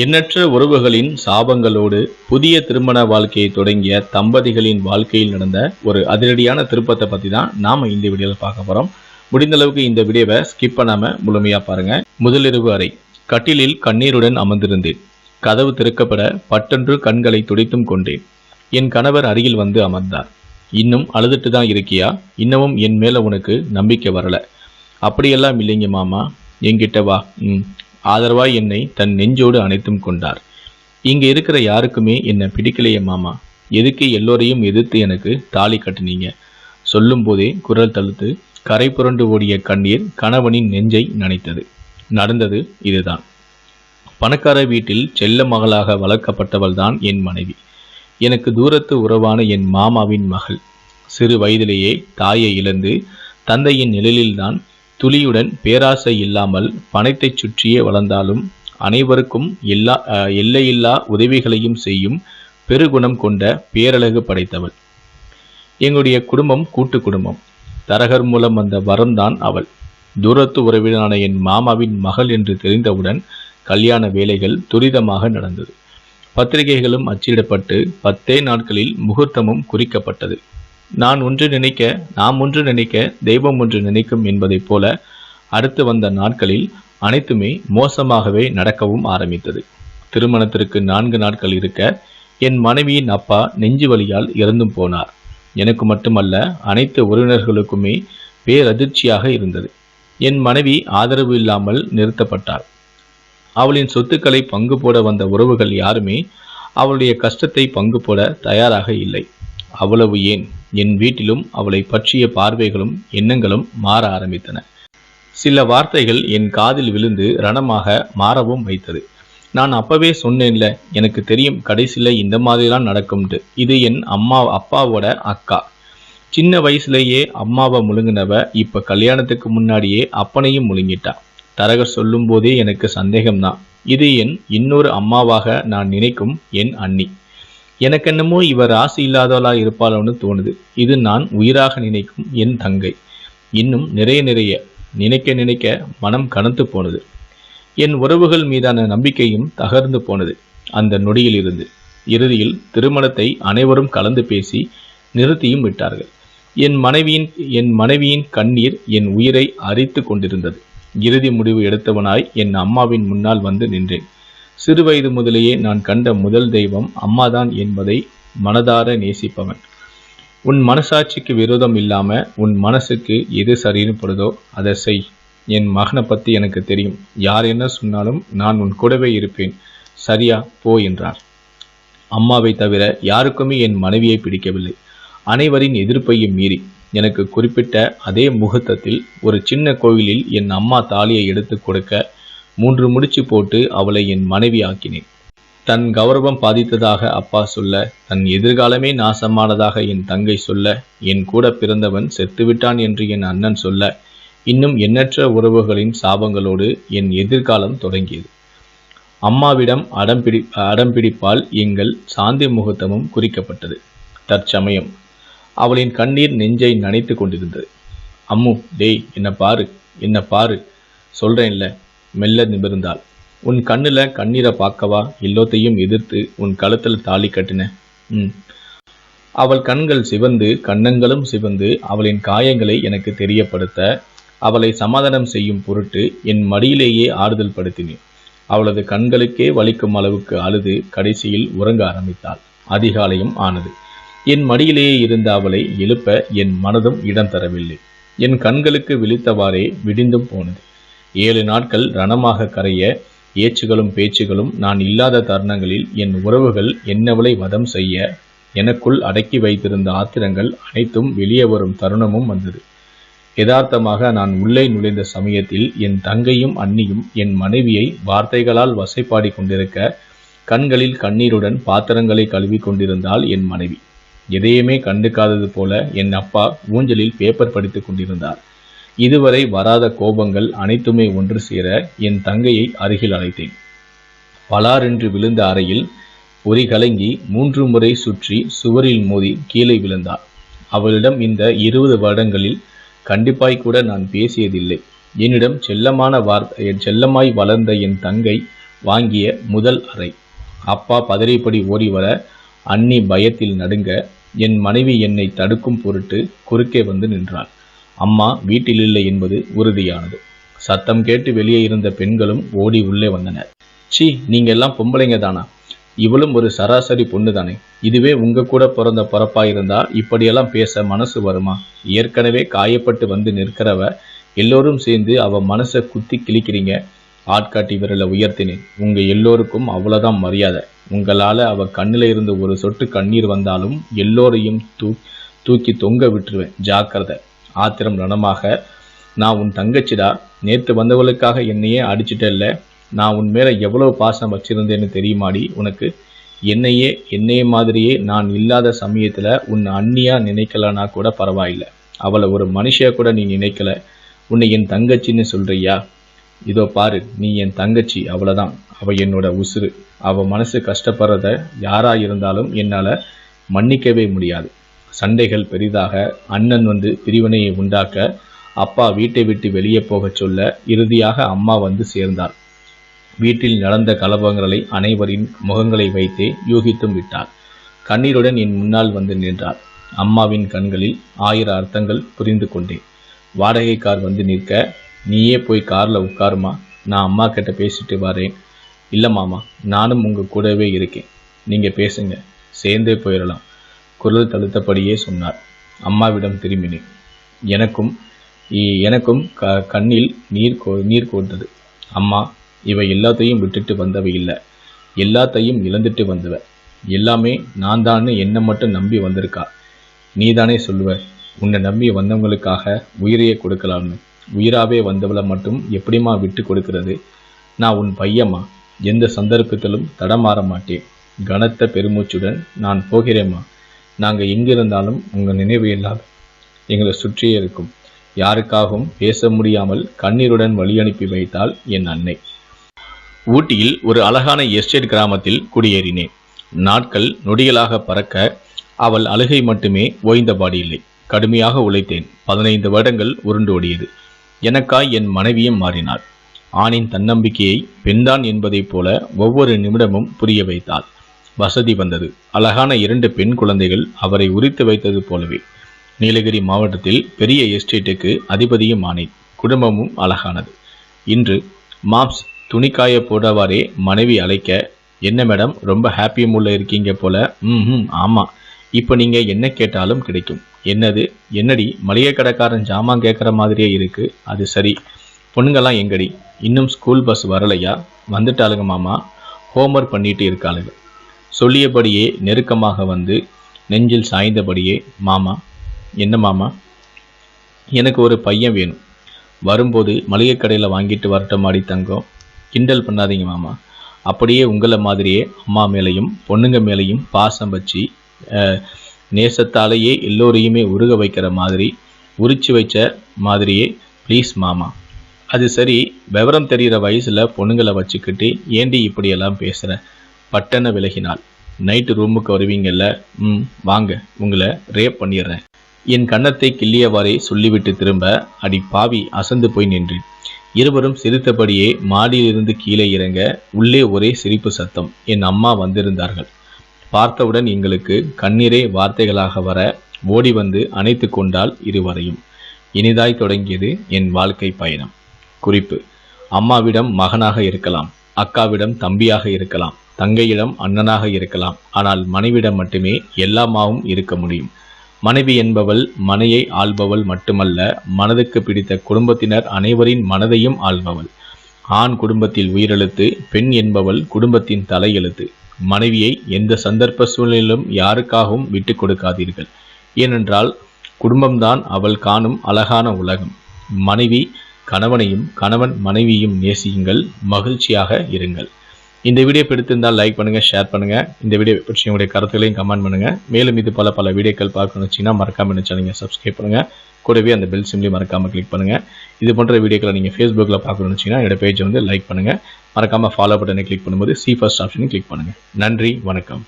எண்ணற்ற உறவுகளின் சாபங்களோடு புதிய திருமண வாழ்க்கையை தொடங்கிய தம்பதிகளின் வாழ்க்கையில் நடந்த ஒரு அதிரடியான திருப்பத்தை பற்றி தான் நாம் இந்த வீடியோவில் பார்க்க போகிறோம் முடிந்த அளவுக்கு இந்த வீடியோவை ஸ்கிப் பண்ணாமல் முழுமையாக பாருங்கள் முதலிரவு அறை கட்டிலில் கண்ணீருடன் அமர்ந்திருந்தேன். கதவு திறக்கப்பட பட்டென்று கண்களை துடைத்தும் கொண்டேன். என் கணவர் அருகில் வந்து அமர்ந்தார். இன்னும் அழுதுட்டு தான் இருக்கியா? இன்னமும் என் மேலே உனக்கு நம்பிக்கை வரலை. அப்படியெல்லாம் இல்லைங்க மாமா. என்கிட்ட வா. ம். ஆதரவாய் என்னை தன் நெஞ்சோடு அனைத்தும் கொண்டார். இங்கே இருக்கிற யாருக்குமே என்னை பிடிக்கலையே மாமா. எதுக்கு எல்லோரையும் எதிர்த்து எனக்கு தாலி கட்டினீங்க? சொல்லும் போதே குரல் தழுத்து கரை புரண்டு ஓடிய கண்ணீர் கணவனின் நெஞ்சை நனைத்தது. நடந்தது இதுதான். பணக்கார வீட்டில் செல்ல மகளாக வளர்க்கப்பட்டவள்தான் என் மனைவி. எனக்கு தூரத்து உறவான என் மாமாவின் மகள். சிறு வயதிலேயே தாயை இழந்து தந்தையின் நிழலில்தான் துளியுடன் பேராசை இல்லாமல் பணத்தைச் சுற்றியே வளர்ந்தாலும் அனைவருக்கும் எல்லா எல்லையில்லா உதவிகளையும் செய்யும் பெருகுணம் கொண்ட பேரழகு படைத்தவள். எங்களுடைய குடும்பம் கூட்டு குடும்பம். தரகர் மூலம் வந்த வரம்தான் அவள். தூரத்து உறவினான என் மாமாவின் மகள் என்று தெரிந்தவுடன் கல்யாண வேலைகள் துரிதமாக நடந்தது. பத்திரிகைகளும் அச்சிடப்பட்டு பத்தே நாட்களில் முகூர்த்தமும் குறிக்கப்பட்டது. நான் ஒன்று நினைக்க நாம் ஒன்று நினைக்க தெய்வம் ஒன்று நினைக்கும் என்பதைப் போல அடுத்து வந்த நாட்களில் அனைத்துமே மோசமாகவே நடக்கவும் ஆரம்பித்தது. திருமணத்திற்கு நான்கு நாட்கள் இருக்க என் மனைவியின் அப்பா நெஞ்சு வழியால் இறந்தும் போனார். எனக்கு மட்டுமல்ல அனைத்து உறவினர்களுக்குமே பேரதிர்ச்சியாக இருந்தது. என் மனைவி ஆதரவு இல்லாமல் நிறுத்தப்பட்டார் அவளின் சொத்துக்களை பங்கு போட வந்த உறவுகள் யாருமே அவளுடைய கஷ்டத்தை பங்கு போட தயாராக இல்லை. அவ்வளவு ஏன்? என் வீட்டிலும் அவளை பற்றிய பார்வைகளும் எண்ணங்களும் மாற ஆரம்பித்தன. சில வார்த்தைகள் என் காதில் விழுந்து ரணமாக மாறவும் வைத்தது. நான் அப்பவே சொன்னேன்ல எனக்கு தெரியும் கடைசியில் இந்த மாதிரிலாம் நடக்கும்ட்டு இது என் அம்மா அப்பாவோட அக்கா. சின்ன வயசுலேயே அம்மாவை முழுங்கினவ இப்போ கல்யாணத்துக்கு முன்னாடியே அப்பனையும் முழுங்கிட்டா. தரகர் சொல்லும்போதே எனக்கு சந்தேகம்தான். இது என் இன்னொரு அம்மாவாக நான் நினைக்கும் என் அண்ணி. எனக்கென்னமோ இவர் ராசி இல்லாதவளா இருப்பாளோன்னு தோணுது. இது நான் உயிராக நினைக்கும் என் தங்கை. இன்னும் நிறைய நிறைய நினைக்க நினைக்க மனம் கனத்து போனது. என் உறவுகள் மீதான நம்பிக்கையும் தகர்ந்து போனது. அந்த நொடியில் இருந்து இறுதியில் திருமணத்தை அனைவரும் கலந்து பேசி நிறுத்தியும் விட்டார்கள். என் மனைவியின் என் மனைவியின் கண்ணீர் என் உயிரை அரித்து கொண்டிருந்தது. இறுதி முடிவு எடுத்தவனாய் என் அம்மாவின் முன்னால் வந்து நின்றேன். சிறுவயது முதலேயே நான் கண்ட முதல் தெய்வம் அம்மாதான் என்பதை மனதார நேசிப்பவன். உன் மனசாட்சிக்கு விரோதம் இல்லாம உன் மனசுக்கு எது சரின்னு படுதோ அதை செய். என் மகனை பத்தி எனக்கு தெரியும். யார் என்ன சொன்னாலும் நான் உன் கூடவே இருப்பேன். சரியா போ என்றார். அம்மாவை தவிர யாருக்குமே என் மனைவியை பிடிக்கவில்லை. அனைவரின் எதிர்ப்பையும் மீறி எனக்கு குறிப்பிட்ட அதே முகூர்த்தத்தில் ஒரு சின்ன கோவிலில் என் அம்மா தாலியை எடுத்து கொடுக்க மூன்று முடிச்சு போட்டு அவளை என் மனைவி ஆக்கினேன் தன் கௌரவம் பாதித்ததாக அப்பா சொல்ல தன் எதிர்காலமே நாசமானதாக என் தங்கை சொல்ல என் கூட பிறந்தவன் செத்துவிட்டான் என்று என் அண்ணன் சொல்ல இன்னும் எண்ணற்ற உறவுகளின் சாபங்களோடு என் எதிர்காலம் தொடங்கியது. அம்மாவிடம் அடம்பிடி அடம்பிடிப்பால் எங்கள் சாந்தி முகூர்த்தமும் குறிக்கப்பட்டது. தற்சமயம் அவளின் கண்ணீர் நெஞ்சை நனைத்து கொண்டிருந்தது. அம்மு டேய் என்ன பாரு என்ன பாரு சொல்றேன்ல மெல்ல நிமிர்ந்தாள். உன் கண்ணுல கண்ணீரை பார்க்கவா? எல்லோத்தையும் எதிர்த்து உன் கழுத்தில் தாலி கட்டின. ம் அவள் கண்கள் சிவந்து கண்ணங்களும் சிவந்து அவளின் காயங்களை எனக்கு தெரியப்படுத்த அவளை சமாதானம் செய்யும் பொருட்டு என் மடியிலேயே ஆறுதல் படுத்தினேன். அவளது கண்களுக்கே வலிக்கும் அளவுக்கு அழுது கடைசியில் உறங்க ஆரம்பித்தாள். அதிகாலையும் ஆனது. என் மடியிலேயே இருந்த அவளை எழுப்ப என் மனதும் இடம் தரவில்லை. என் கண்களுக்கு விழித்தவாறே விடிந்தும் போனது. ஏழு நாட்கள் ரணமாக கரைய ஏச்சுகளும் பேச்சுகளும் நான் இல்லாத தருணங்களில் என் உறவுகள் என்னவளை வதம் செய்ய எனக்குள் அடக்கி வைத்திருந்த ஆத்திரங்கள் அனைத்தும் வெளியே வரும் தருணமும் வந்தது. யதார்த்தமாக நான் உள்ளே நுழைந்த சமயத்தில் என் தங்கையும் அண்ணியும் என் மனைவியை வார்த்தைகளால் வசைப்பாடி கொண்டிருக்க கண்களில் கண்ணீருடன் பாத்திரங்களை கழுவி கொண்டிருந்தாள் என் மனைவி. எதையுமே கண்டுக்காதது போல என் அப்பா ஊஞ்சலில் பேப்பர் படித்துக் கொண்டிருந்தார். இதுவரை வராத கோபங்கள் அனைத்துமே ஒன்று சேர என் தங்கையை அருகில் அழைத்தேன். பலாரென்று விழுந்த அறையில் பொறி கலங்கி மூன்று முறை சுற்றி சுவரில் மோதி கீழே விழுந்தாள் அவளிடம் இந்த இருபது வருடங்களில் கண்டிப்பாய் கூட நான் பேசியதில்லை. என்னிடம் செல்லமான வார்த்தை என் செல்லமாய் வளர்ந்த என் தங்கை வாங்கிய முதல் அறை. அப்பா பதறிப்படி ஓடி வர அன்னி பயத்தில் நடுங்க என் மனைவி என்னை தடுக்கும் பொருட்டு குறுக்கே வந்து நின்றாள். அம்மா வீட்டில் இல்லை என்பது உறுதியானது. சத்தம் கேட்டு வெளியே இருந்த பெண்களும் ஓடி உள்ளே வந்தனர். சி நீங்க எல்லாம் பொம்பளைங்க தானா? இவளும் ஒரு சராசரி பொண்ணு தானே இதுவே உங்க கூட பிறந்த பிறப்பா இருந்தா இப்படியெல்லாம் பேச மனசு வருமா? ஏற்கனவே காயப்பட்டு வந்து நிற்கிறவ எல்லோரும் சேர்ந்து அவ மனசை குத்தி கிழிக்கிறீங்க. ஆட்காட்டி விரலை உயர்த்தினேன். உங்க எல்லோருக்கும் அவ்வளவுதான் மரியாதை. உங்களால அவ கண்ணில இருந்து ஒரு சொட்டு கண்ணீர் வந்தாலும் எல்லோரையும் தூ தூக்கி தொங்க விட்டுருவேன். ஜாக்கிரதை. ஆத்திரம் ரணமாக நான் உன் தங்கச்சிடா நேற்று வந்தவளுக்காக என்னையே அடிச்சிட்டல்ல நான் உன் மேலே எவ்வளவு பாசம் வச்சிருந்தேன்னு தெரியுமாடி உனக்கு? என்னையே என்னைய மாதிரியே நான் இல்லாத சமயத்தில் உன் அண்ணியாக நினைக்கலனா கூட பரவாயில்ல. அவளை ஒரு மனுஷியாக கூட நீ நினைக்கல. உன்னை என் தங்கச்சின்னு சொல்கிறியா இதோ பாரு நீ என் தங்கச்சி அவ்வளோதான் அவள் என்னோட உசுறு. அவள் மனசு கஷ்டப்படுறத யாராக இருந்தாலும் என்னால் மன்னிக்கவே முடியாது. சண்டைகள் பெரிதாக அண்ணன் வந்து பிரிவினையை உண்டாக்க அப்பா வீட்டை விட்டு வெளியே போகச் சொல்ல இறுதியாக அம்மா வந்து சேர்ந்தார் வீட்டில் நடந்த கலவரங்களை அனைவரின் முகங்களை வைத்தே யூகித்தும் விட்டார் கண்ணீருடன் என் முன்னால் வந்து நின்றார் அம்மாவின் கண்களில் ஆயிரம் அர்த்தங்கள் புரிந்து கொண்டேன். வாடகை கார் வந்து நிற்க நீயே போய் காரில் உட்காருமா? நான் அம்மா கிட்ட பேசிட்டு வரேன். இல்லை மாமா நானும் உங்கள் கூடவே இருக்கேன். நீங்கள் பேசுங்க. சேர்ந்தே போயிடலாம் குரல் தழுத்தபடியே சொன்னார். அம்மாவிடம் திரும்பினேன். எனக்கும் எனக்கும் க கண்ணில் நீர் கோ நீர் கோர்ந்தது. அம்மா இவை எல்லாத்தையும் விட்டுட்டு வந்தவை இல்லை. எல்லாத்தையும் இழந்துட்டு வந்தவ. எல்லாமே நான் தான்னு என்னை மட்டும் நம்பி வந்திருக்கா. நீதானே சொல்லுவ. உன்னை நம்பி வந்தவங்களுக்காக உயிரையே கொடுக்கலாம்னு. உயிராகவே வந்தவளை மட்டும் எப்படிம்மா விட்டு கொடுக்கிறது? நான் உன் பையம்மா. எந்த சந்தர்ப்பத்திலும் தடமாற மாட்டேன். கனத்த பெருமூச்சுடன் நான் போகிறேம்மா. நாங்கள் எங்கிருந்தாலும் உங்கள் நினைவு இல்லாத எங்களை சுற்றியே இருக்கும். யாருக்காகவும் பேச முடியாமல் கண்ணீருடன் வழி அனுப்பி வைத்தாள் என் அன்னை. ஊட்டியில் ஒரு அழகான எஸ்டேட் கிராமத்தில் குடியேறினேன். நாட்கள் நொடிகளாக பறக்க அவள் அழுகை மட்டுமே ஓய்ந்தபாடு இல்லை கடுமையாக உழைத்தேன். பதினைந்து வருடங்கள் உருண்டு ஓடியது. எனக்காய் என் மனைவியும் மாறினாள். ஆணின் தன்னம்பிக்கையை பெண்தான் என்பதைப் போல ஒவ்வொரு நிமிடமும் புரிய வைத்தாள். வசதி வந்தது. அழகான இரண்டு பெண் குழந்தைகள் அவரை உரித்து வைத்தது போலவே. நீலகிரி மாவட்டத்தில் பெரிய எஸ்டேட்டுக்கு அதிபதியும் ஆனேன். குடும்பமும் அழகானது. இன்று மாப்ஸ் துணிக்காய போடவாரே மனைவி அழைக்க என்ன மேடம் ரொம்ப ஹாப்பி மூட்ல இருக்கீங்க போல. ம் ஆமாம் இப்போ நீங்கள் என்ன கேட்டாலும் கிடைக்கும். என்னது? என்னடி? மளிகை கடைக்காரன் ஜாமான் கேட்குற மாதிரியே இருக்குது அது சரி. பொண்ணுங்கெல்லாம் எங்கடி? இன்னும் ஸ்கூல் பஸ் வரலையா? வந்துட்டாளுங்க மாமா. ஹோம்ஒர்க் பண்ணிட்டு இருக்காளுங்க. சொல்லியபடியே நெருக்கமாக வந்து நெஞ்சில் சாய்ந்தபடியே மாமா என்ன மாமா? எனக்கு ஒரு பையன் வேணும். வரும்போது மளிகை கடையில் வாங்கிட்டு வரட்டமாடி தங்கம். கிண்டல் பண்ணாதீங்க மாமா. அப்படியே உங்களை மாதிரியே அம்மா மேலேயும் பொண்ணுங்க மேலேயும் பாசம் வச்சு நேசத்தாலேயே எல்லோரையுமே உருக வைக்கிற மாதிரி உரிச்சு வைச்ச மாதிரியே ப்ளீஸ் மாமா. அது சரி விவரம் தெரிகிற வயசில் பொண்ணுங்களை வச்சுக்கிட்டு ஏண்டி இப்படியெல்லாம் பேசுகிறேன் பட்டன விலகினாள். நைட்டு ரூமுக்கு வருவீங்கல்ல? ம் வாங்க உங்களை ரேப் பண்ணிடுறேன். என் கன்னத்தை கிள்ளியவாறே சொல்லிவிட்டு திரும்ப அடி பாவி அசந்து போய் நின்றேன். இருவரும் சிரித்தபடியே மாடியிலிருந்து கீழே இறங்க உள்ளே ஒரே சிரிப்பு சத்தம். என் அம்மா வந்திருந்தார்கள். பார்த்தவுடன் எங்களுக்கு கண்ணீரே வார்த்தைகளாக வர ஓடி வந்து அணைத்து கொண்டால் இருவரையும். இனிதாய் தொடங்கியது என் வாழ்க்கை பயணம். குறிப்பு அம்மாவிடம் மகனாக இருக்கலாம் அக்காவிடம் தம்பியாக இருக்கலாம் தங்கையிடம் அண்ணனாக இருக்கலாம். ஆனால் மனைவிடம் மட்டுமே எல்லாமாவும் இருக்க முடியும். மனைவி என்பவள் மனையை ஆள்பவள் மட்டுமல்ல மனதுக்கு பிடித்த குடும்பத்தினர் அனைவரின் மனதையும் ஆள்பவள். ஆண் குடும்பத்தில் உயிரெழுத்து பெண் என்பவள் குடும்பத்தின் தலையெழுத்து. மனைவியை எந்த சந்தர்ப்ப சூழ்நிலையிலும் யாருக்காகவும் விட்டு கொடுக்காதீர்கள். ஏனென்றால் குடும்பம்தான் அவள் காணும் அழகான உலகம். மனைவி கணவனையும் கணவன் மனைவியும் நேசியுங்கள் மகிழ்ச்சியாக இருங்கள். இந்த வீடியோ பிடித்திருந்தால் லைக் பண்ணுங்க ஷேர் பண்ணுங்க. இந்த வீடியோ பற்றி உங்களுடைய கருத்துக்களையும் கமெண்ட் பண்ணுங்க. மேலும் இது பல பல வீடியோக்கள் பார்க்கணும்னு வச்சீங்கன்னா மறக்காம என்ன சேனலை சப்ஸ்கிரைப் பண்ணுங்க. கூடவே அந்த பெல் சிம்லையும் மறக்காம கிளிக் பண்ணுங்க. இது போன்ற வீடியோக்களை நீங்க ஃபேஸ்புக்கில் பார்க்கணும்னு வச்சீங்கன்னா என்னோட பேஜ் வந்து லைக் பண்ணுங்க. மறக்காம ஃபாலோ பட்டனை கிளிக் பண்ணும்போது சி ஃபர்ஸ்ட் ஆப்ஷனையும் கிளிக் பண்ணுங்க. நன்றி வணக்கம்.